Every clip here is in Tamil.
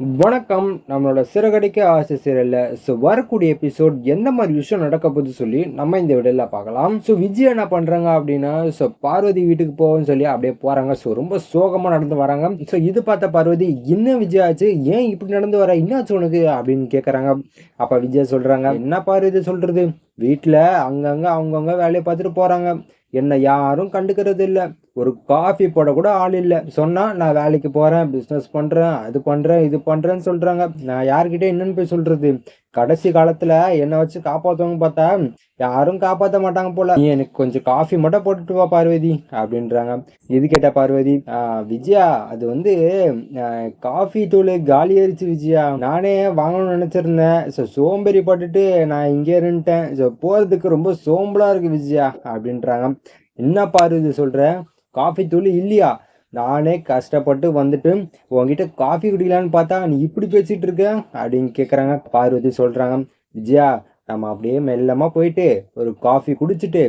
வணக்கம். நம்மளோட சிறகடிக்க ஆசை சீரியல்ல ஸோ வரக்கூடிய எபிசோட் எந்த மாதிரி விஷயம் நடக்க போகுது சொல்லி நம்ம இந்த வீடியோல பார்க்கலாம். ஸோ விஜய் என்ன பண்றாங்க அப்படின்னா ஸோ பார்வதி வீட்டுக்கு போவோம்னு சொல்லி அப்படியே போறாங்க. ஸோ ரொம்ப சோகமா நடந்து வராங்க. ஸோ இது பார்த்த பார்வதி என்ன விஜய் ஆச்சு? ஏன் இப்படி நடந்து வர? என்னாச்சு உனக்கு? அப்படின்னு கேட்குறாங்க அப்ப விஜய் சொல்றாங்க என்ன பார்வதி சொல்றது? வீட்டில் அங்கங்க அவங்கவுங்க வேலையை பார்த்துட்டு போறாங்க. என்னை யாரும் கண்டுக்கிறது இல்லை ஒரு காஃபி போட கூட ஆள் இல்லை. சொன்னால் நான் வேலைக்கு போகிறேன் பிஸ்னஸ் பண்ணுறேன் அது பண்ணுறேன் இது பண்ணுறேன்னு சொல்கிறாங்க நான் யார்கிட்ட என்னன்னு போய் சொல்கிறது கடைசி காலத்தில் என்னை வச்சு காப்பாத்துவாங்க பார்த்தா யாரும் காப்பாற்ற மாட்டாங்க போல. நீ எனக்கு கொஞ்சம் காஃபி மட்டும் போட்டுட்டு வா பார்வதி அப்படின்றாங்க. இது கேட்ட பார்வதி விஜயா அது வந்து காஃபி தூள் காலி ஆயிடுச்சு விஜயா. நானே வாங்கணும்னு நினச்சிருந்தேன். ஸோ சோம்பேறி பட்டுட்டு நான் இங்கே இருந்துட்டேன். ஸோ போகிறதுக்கு ரொம்ப சோம்பலாக இருக்குது விஜயா அப்படின்றாங்க. என்ன பார்வதி சொல்கிறேன் காஃபி தூள் இல்லையா? நானே கஷ்டப்பட்டு வந்துட்டு உங்ககிட்ட காஃபி குடிக்கலான்னு பார்த்தா நீ இப்படி பேசிகிட்டு இருக்க? அப்படின்னு கேட்குறாங்க பார்வதி சொல்கிறாங்க விஜயா நம்ம அப்படியே மெல்லமாக போயிட்டு ஒரு காஃபி குடிச்சிட்டு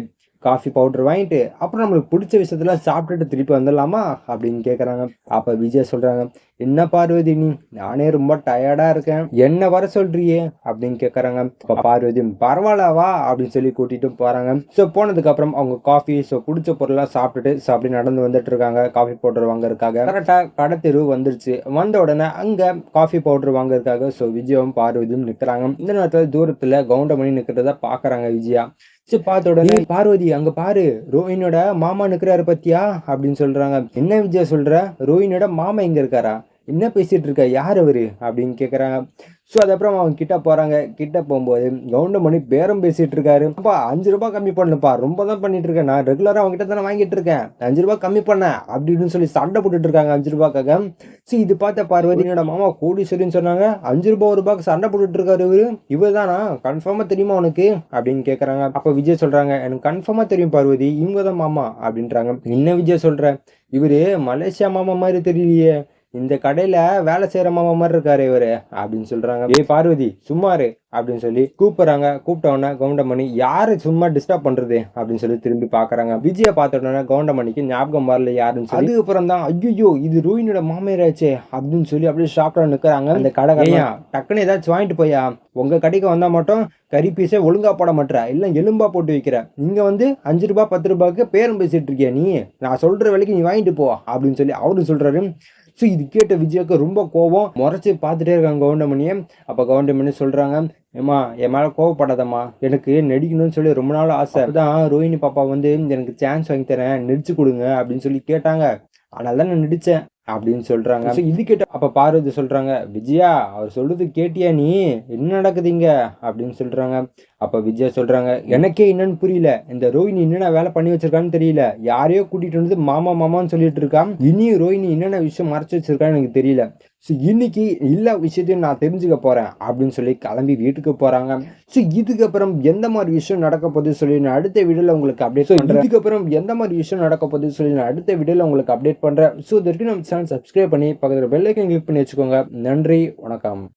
காஃபி பவுடர் வாங்கிட்டு அப்புறம் நம்மளுக்கு பிடிச்ச விஷயத்தெல்லாம் சாப்பிட்டுட்டு திருப்பி வந்துடலாமா? அப்படின்னு கேட்குறாங்க அப்போ விஜய் சொல்கிறாங்க என்ன பார்வதி நீ? நானே ரொம்ப டயர்டாக இருக்கேன். என்ன வர சொல்கிறியே அப்படின்னு கேட்குறாங்க இப்போ பார்வதி பரவாயில்லவா அப்படின்னு சொல்லி கூட்டிகிட்டு போகிறாங்க ஸோ போனதுக்கப்புறம் அவங்க காஃபி ஸோ பிடிச்ச பொருளாக சாப்பிட்டுட்டு ஸோ அப்படி நடந்து வந்துட்டு இருக்காங்க காஃபி பவுடர் வாங்குறதுக்காக. கரெக்டாக கடத்தெரு வந்துருச்சு. வந்த உடனே அங்கே காஃபி பவுடர் வாங்குறதுக்காக ஸோ விஜயும் பார்வதியும் நிற்கிறாங்க இந்த நேரத்தில் தூரத்தில் கவுண்டமணி நிற்கிறத பார்க்குறாங்க விஜயா. பார்த்த உடனே பார்வதி அங்க பாரு ரோஹினோட மாமா நிக்கிறாரு பத்தியா? அப்படின்னு சொல்றாங்க. என்ன விஜயா சொல்ற? ரோஹினோட மாமா எங்க இருக்காரா? என்ன பேசிட்டு இருக்க? யார் அவரு? அப்படின்னு கேக்குறாங்க. ஸோ அதுக்கப்புறம் அவங்க கிட்ட போகிறாங்க கிட்ட போகும்போது கவுண்டமணி பேரம் பேசிகிட்டு இருக்காரு. அப்பா அஞ்சு ரூபாய் கம்மி பண்ணுப்பா. ரொம்ப தான் பண்ணிட்டு இருக்கேன். நான் ரெகுலராக அவங்க கிட்ட தானே வாங்கிட்டு இருக்கேன். அஞ்சு ரூபாய் கம்மி பண்ண அப்படின்னு சொல்லி சண்டை போட்டுட்டு இருக்காங்க அஞ்சு ரூபாய்க்காக. ஸோ இது பார்த்த பார்வதி என்னோட மாமா கோடீஸ்வரின்னு சொன்னாங்க. அஞ்சு ரூபாய் ஒரு ரூபாய்க்கு சண்டை போட்டுட்டு இருக்காரு இவரு. இவர் தானா கன்ஃபார்மாக தெரியுமா உனக்கு? அப்படின்னு கேட்குறாங்க அப்போ விஜய் சொல்கிறாங்க எனக்கு கன்ஃபார்மாக தெரியும் பார்வதி. இவங்க தான் மாமா. அப்படின்றாங்க. என்ன விஜய் சொல்கிறேன் இவரு மலேசியா மாமா மாதிரி தெரியலையே. இந்த கடையில வேலை செய்யற மாமா மாதிரி இருக்காரு இவரு அப்படின்னு சொல்றாங்க. ஏய் பார்வதி சும்மாரு அப்படின்னு சொல்லி கூப்பிடுறாங்க. கூப்பிட்ட உடனே கவுண்டமணி யாரு சும்மா டிஸ்டர்ப் பண்றது? அப்படின்னு சொல்லி திரும்பி பாக்குறாங்க. விஜய பார்த்த உடனே கவுண்டமணிக்கு ஞாபகம் வரல யாருன்னு சொல்லி. அதுக்கப்புறம் தான் ஐயோ இது ரூயினோட மாமியாராச்சே அப்படின்னு சொல்லி அப்படியே ஷாப்ல நிக்கிறாங்க. அந்த கடை ஏன் டக்குன்னு ஏதாச்சும் வாங்கிட்டு போயா உங்க கடைக்கு வந்தா மட்டும் கறி பீஸே ஒழுங்கா போட மாட்டேற. இல்ல எலும்பா போட்டு வைக்கிற. இங்க வந்து அஞ்சு ரூபாய் பத்து ரூபாய்க்கு பேரம் பேசிட்டு இருக்கிய நீ? நான் சொல்ற விலைக்கு நீ வாங்கிட்டு போ அப்படின்னு சொல்லி அவரு சொல்றாரு. ஸோ இது கேட்ட விஜய்க்கு ரொம்ப கோவம் முறைச்சி பார்த்துட்டே இருக்காங்க கவுண்டமணியை. அப்போ கவுண்டமணி சொல்கிறாங்க ஏம்மா என் மேலே கோவப்படாதம்மா. எனக்கு நடிக்கணும்னு சொல்லி ரொம்ப நாள் ஆசை. தான் ரோஹிணி பாப்பா வந்து எனக்கு சான்ஸ் வாங்கி தரேன் நடிச்சு கொடுங்க அப்படின்னு சொல்லி கேட்டாங்க. அதனால தான் நான் நடித்தேன் அப்படின்னு சொல்றாங்க. இது கேட்ட அப்போ பார்வதி சொல்றாங்க விஜயா அவர் சொல்றது கேட்டியா நீ? என்ன நடக்குதுங்க அப்படின்னு சொல்றாங்க. அப்ப விஜயா சொல்றாங்க எனக்கே என்னன்னு புரியல. இந்த ரோஹினி என்னென்ன வேலை பண்ணி வச்சிருக்கான்னு தெரியல. யாரையோ கூட்டிட்டு வந்து மாமா மாமான்னு சொல்லிட்டு இருக்கான். இனி ரோஹினி என்னென்ன விஷயம் மறைச்சு வச்சிருக்கான்னு எனக்கு தெரியல. ஸோ இன்னைக்கு எல்லா விஷயத்தையும் நான் தெரிஞ்சுக்க போறேன் அப்படின்னு சொல்லி கிளம்பி வீட்டுக்கு போறாங்க. ஸோ இதுக்கப்புறம் எந்த மாதிரி விஷயம் நடக்க போகுது சொல்லி நான் அடுத்த வீடியோல உங்களுக்கு அப்டேட் பண்றேன். இதுக்கப்புறம் எந்த மாதிரி விஷயம் நடக்க போகுது சொல்லி நான் அடுத்த வீடியோல உங்களுக்கு அப்டேட் பண்றேன். ஸோ இதற்கு நம்ம சேனல் சப்ஸ்கிரைப் பண்ணி பக்கத்தில் பெல் ஐக்கன் கிளிக் பண்ணி வச்சுக்கோங்க. நன்றி வணக்கம்.